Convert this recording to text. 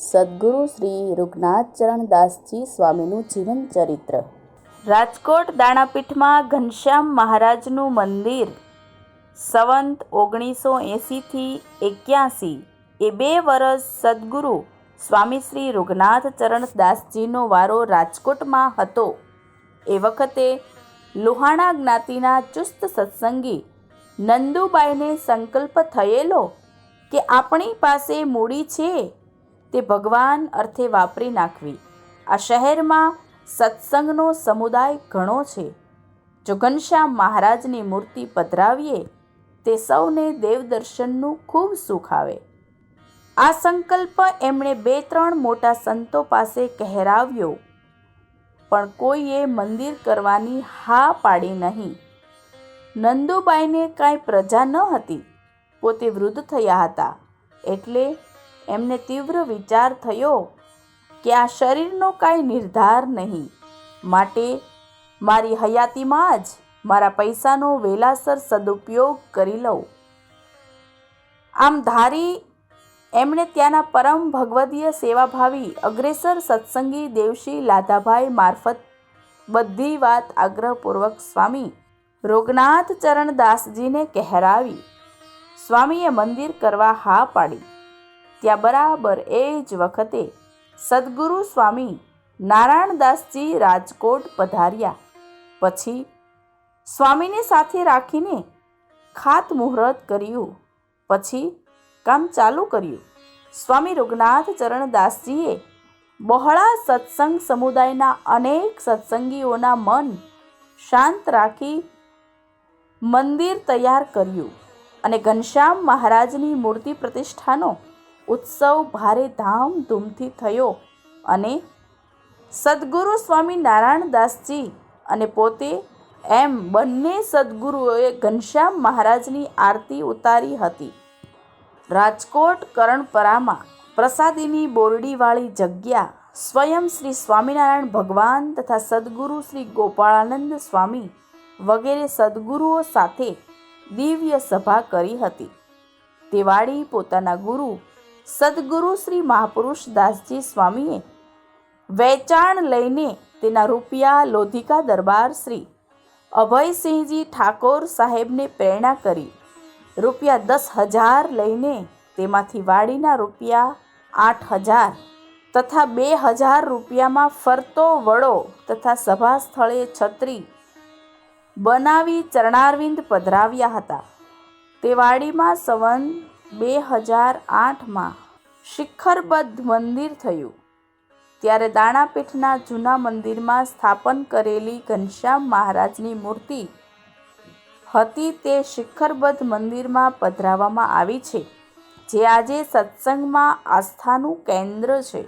સદ્ગુરુ શ્રી રૂગનાથચરણ દાસજી સ્વામીનું જીવન ચરિત્ર. રાજકોટ દાણાપીઠમાં ઘનશ્યામ મહારાજનું મંદિર. સંવંત ઓગણીસો એંસીથી એક્યાસી, એ બે વર્ષ સદ્ગુરુ સ્વામી શ્રી રૂગનાથચરણ દાસજીનો વારો રાજકોટમાં હતો. એ વખતે લોહાણા જ્ઞાતિના ચુસ્ત સત્સંગી નંદુબાઈને સંકલ્પ થયેલો કે આપણી પાસે મૂડી છે. તે ભગવાન અર્થે વાપરી નાખવી. આ શહેરમાં સત્સંગનો સમુદાય ઘણો છે. જો ઘનશ્યામ મહારાજની મૂર્તિ પધરાવીએ, તે સૌને દેવદર્શનનું ખૂબ સુખ આવે. આ સંકલ્પ એમણે બે ત્રણ મોટા સંતો પાસે કહેરાવ્યો, પણ કોઈએ મંદિર કરવાની હા પાડી નહીં. નંદુબાઈને કાંઈ પ્રજા ન હતી. પોતે વૃદ્ધ થયા હતા, એટલે એમને તીવ્ર વિચાર થયો કે આ શરીરનો કાંઈ નિર્ધાર નહીં. માટે મારી હયાતીમાં જ મારા પૈસાનો વેલાસર સદુપયોગ કરી લઉં. આમ ધારી એમણે ત્યાંના પરમ ભગવદીય સેવાભાવી અગ્રેસર સત્સંગી દેવશી લાધાભાઈ મારફત બધી વાત આગ્રહપૂર્વક સ્વામી રોગનાથ ચરણ દાસજીને કહેરાવી. સ્વામીએ મંદિર કરવા હા પાડી. ત્યાં બરાબર એ જ વખતે સદગુરુ સ્વામી નારાયણદાસજી રાજકોટ પધાર્યા. પછી સ્વામીને સાથે રાખીને ખાતમુહૂર્ત કર્યું. પછી કામ ચાલુ કર્યું. સ્વામી રૂગનાથ ચરણદાસજીએ બહોળા સત્સંગ સમુદાયના અનેક સત્સંગીઓના મન શાંત રાખી મંદિર તૈયાર કર્યું અને ઘનશ્યામ મહારાજની મૂર્તિ પ્રતિષ્ઠાનો ઉત્સવ ભારે ધામધૂમથી થયો અને સદગુરુ સ્વામી નારાયણદાસજી અને પોતે એમ બંને સદગુરુઓએ ઘનશ્યામ મહારાજની આરતી ઉતારી હતી. રાજકોટ કરણપરામાં પ્રસાદીની બોરડીવાળી જગ્યા સ્વયં શ્રી સ્વામિનારાયણ ભગવાન તથા સદગુરુ શ્રી ગોપાળાનંદ સ્વામી વગેરે સદગુરુઓ સાથે દિવ્ય સભા કરી હતી. દિવાળી પોતાના ગુરુ સદગુરુ શ્રી મહાપુરુષ દાસજી સ્વામીએ વેચાણ લઈને તેના રૂપિયા લોધિકા દરબાર શ્રી અભયસિંહજી ઠાકોર સાહેબને પ્રેરણા કરી. રૂપિયા દસ હજાર લઈને તેમાંથી વાડીના રૂપિયા આઠ હજાર તથા બે હજાર રૂપિયામાં ફરતો વડો તથા સભા સ્થળે છત્રી બનાવી ચરણારવિંદ પધરાવ્યા હતા. તે વાડીમાં સંવન બે હજાર આઠમાં શિખરબદ્ધ મંદિર થયું. ત્યારે દાણાપીઠના જૂના મંદિરમાં સ્થાપન કરેલી ઘનશ્યામ મહારાજની મૂર્તિ હતી તે શિખરબદ્ધ મંદિરમાં પધરાવવામાં આવી છે, જે આજે સત્સંગમાં આસ્થાનું કેન્દ્ર છે.